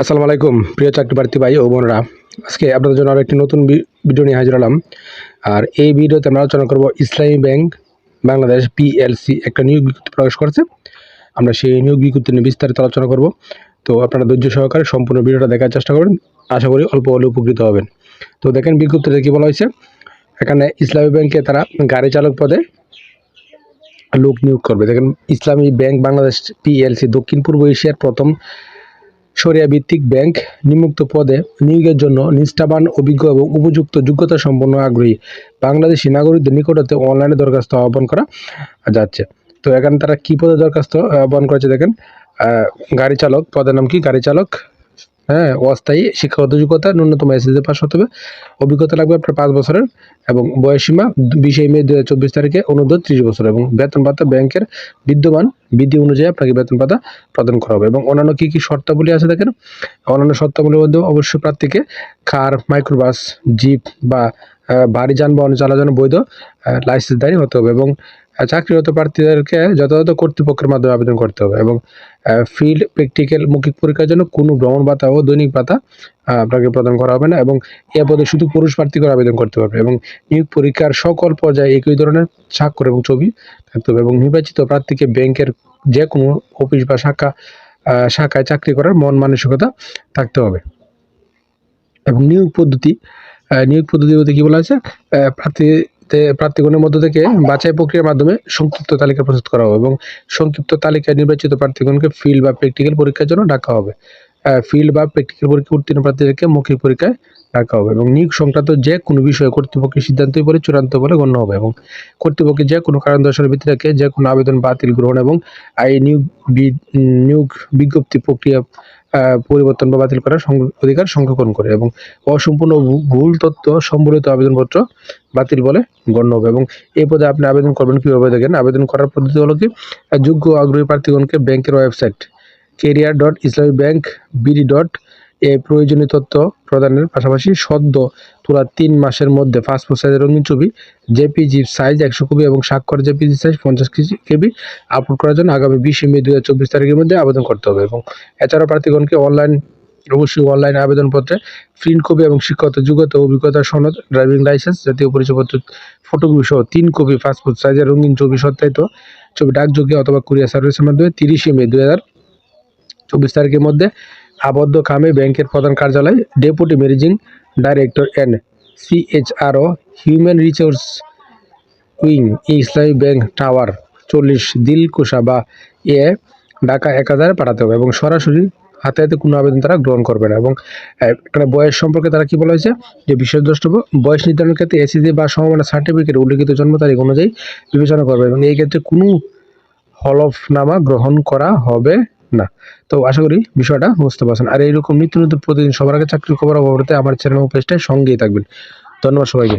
আসসালামু আলাইকুম, প্রিয় চাকরি প্রার্থী ভাই ও বোনরা। আজকে আপনাদের জন্য আরও একটি নতুন ভিডিও নিয়ে হাজির হলাম। আর এই ভিডিওতে আমরা আলোচনা করব ইসলামী ব্যাংক বাংলাদেশ পিএলসি একটা নিয়োগ বিজ্ঞপ্তি প্রকাশ করেছে। আমরা সেই নিয়োগ বিজ্ঞপ্তি নিয়ে বিস্তারিত আলোচনা করব। তো আপনারা ধৈর্য সহকারে সম্পূর্ণ ভিডিওটা দেখার চেষ্টা করুন। আশা করি অল্প হলে উপকৃত হবেন। তো দেখেন বিজ্ঞপ্তিতে কি বলা হয়েছে? এখানে ইসলামী ব্যাংকে তারা গাড়ি চালক পদে লোক নিয়োগ করবে। দেখেন ইসলামী ব্যাংক বাংলাদেশ পিএলসি দক্ষিণ পূর্ব এশিয়ার প্রথম সরিয়া ভিত্তিক ব্যাংক নিমুক্ত পদে নিয়োগের জন্য নিষ্ঠাবান, অভিজ্ঞ এবং উপযুক্ত যোগ্যতা সম্পন্ন আগ্রহী বাংলাদেশি নাগরিকদের নিকটতে অনলাইনে দরখাস্ত আহ্বান করা যাচ্ছে। তো এখানে তারা কী পদে দরখাস্ত আহ্বান করেছে দেখেন? গাড়ি চালক, পদের নাম কি? গাড়ি চালক হ্যাঁ অস্থায়ী শিক্ষাগত যোগ্যতা ন্যূনতম এসএসসি পাস হতে হবে। অভিজ্ঞতা লাগবে আপনার পাঁচ বছরের এবং বয়সীমা বিশে মে দু চব্বিশ তারিখে, অনুরোধ ত্রিশ বছর এবং বেতন ভাতা ব্যাংকের বিদ্যমান বিধি অনুযায়ী আপনাকে বেতন ভাতা প্রদান করা হবে। এবং অন্যান্য কি কি শর্তাবলী আছে দেখেন? অন্যান্য শর্তাবলীর মধ্যে অবশ্যই প্রার্থীকে কার, মাইক্রোবাস, জিপ বা ভারী যানবাহন চালানোর জন্য বৈধ লাইসেন্সধারী হতে হবে এবং চাকরিরত প্রার্থীদেরকে যথাযথ কর্তৃপক্ষের মাধ্যমে আবেদন করতে হবে এবং ফিল্ড প্র্যাকটিক্যাল মৌখিক পরীক্ষার জন্য কোনো ভ্রমণ ভাতা ও দৈনিক ভাতা আপনাকে প্রদান করা হবে না এবং এ পদে শুধু পুরুষ প্রার্থী করে আবেদন করতে পারবে এবং নিয়োগ পরীক্ষার সকল পর্যায়ে একই ধরনের স্বাক্ষর এবং ছবি থাকতে হবে এবং নির্বাচিত প্রার্থীকে ব্যাংকের যে কোনো অফিস বা শাখা শাখায় চাকরি করার মন মানসিকতা থাকতে হবে। এবং নিয়োগ পদ্ধতি নিয়োগ পদ্ধতি বলতে কি বলা আছে? আহ, প্রার্থীতে প্রার্থীগণের মধ্য থেকে বাছাই প্রক্রিয়ার মাধ্যমে সংক্ষিপ্ত তালিকা প্রস্তুত করা হবে এবং সংক্ষিপ্ত তালিকায় নির্বাচিত প্রার্থীগণকে ফিল্ড বা প্র্যাকটিক্যাল পরীক্ষার জন্য ডাকা হবে। ফিল্ড বা প্র্যাকটিক্যাল পরীক্ষা উত্তীর্ণ প্রার্থীদেরকে মৌখিক পরীক্ষায় রাখা হবে এবং নিয়োগ সংক্রান্ত যে কোনো বিষয়ে কর্তৃপক্ষের সিদ্ধান্তই পরে চূড়ান্ত বলে গণ্য হবে এবং কর্তৃপক্ষের যে কোনো কারণ দর্শনের ভিত্তিতে যে কোনো আবেদন বাতিল, গ্রহণ এবং আই নিয়োগ নিয়োগ বিজ্ঞপ্তি প্রক্রিয়া পরিবর্তন বা বাতিল করার অধিকার সংরক্ষণ করে এবং অসম্পূর্ণ ভুল তথ্য, সম্বলিত আবেদনপত্র বাতিল বলে গণ্য হবে এবং এই পদে আপনি আবেদন করবেন কীভাবে দেখেন? আবেদন করার পদ্ধতি হলো কি? যোগ্য আগ্রহী প্রার্থীগণকে ব্যাংকের website career dot, Islami bank, BD dot এ প্রয়োজনীয় তথ্য প্রদানের পাশাপাশি সদ্য তোলা তিন মাসের মধ্যে পাসপোর্ট সাইজের রঙিন ছবি, জেপিজি সাইজ একশো কপি এবং স্বাক্ষর জেপিজি সাইজ পঞ্চাশ কেবি আপলোড করার জন্য আগামী বিশে মে দু হাজার চব্বিশ তারিখের মধ্যে আবেদন করতে হবে এবং এছাড়াও প্রার্থীগণকে অনলাইন, অবশ্যই অনলাইন আবেদনপত্রে প্রিন্ট কপি এবং শিক্ষাগত যোগ্যতা অভিজ্ঞতা সনদ, ড্রাইভিং লাইসেন্স জাতীয় পরিচয়পত্র, ফটোকপি সহ তিন কপি পাসপোর্ট সাইজের রঙিন ছবি সত্যায়িত, ছবি ডাকযোগে অথবা কুরিয়ার সার্ভিসের মাধ্যমে তিরিশে মে দু হাজার চব্বিশ তারিখের মধ্যে আবদ্ধ খামে ব্যাংকের প্রধান কার্যালয় deputy managing director N CHRO human resource wing Islami bank tower চল্লিশ দিলকুশা বা এ ঢাকা এক হাজারে পাঠাতে হবে এবং সরাসরি হাতে হাতে কোনো আবেদন তারা গ্রহণ করবে না এবং এখানে বয়স সম্পর্কে তারা কি বলা হয়েছে? যে বিশেষ দ্রষ্টব্য, বয়স নির্ধারণের ক্ষেত্রে এসিসি বা সমমানা সার্টিফিকেট উল্লিখিত জন্ম তারিখ অনুযায়ী বিবেচনা করবে এবং এই ক্ষেত্রে কোনো হলফনামা গ্রহণ করা হবে না। তো আশা করি বিষয়টা বুঝতে পারছেন। আর এইরকম নিত্য নতুন প্রতিদিন সবার আগে চাকরির খবর অবরতে আমার চ্যানেল পেজটায় সঙ্গেই থাকবেন। ধন্যবাদ সবাইকে।